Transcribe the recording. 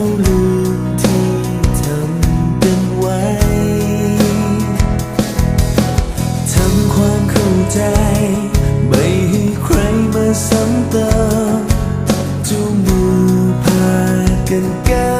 ละเราลืมที่ทำกันไว้ ทำความเข้าใจ ไม่ให้ใครมาซ้ำเติมจูงมือพากันก้า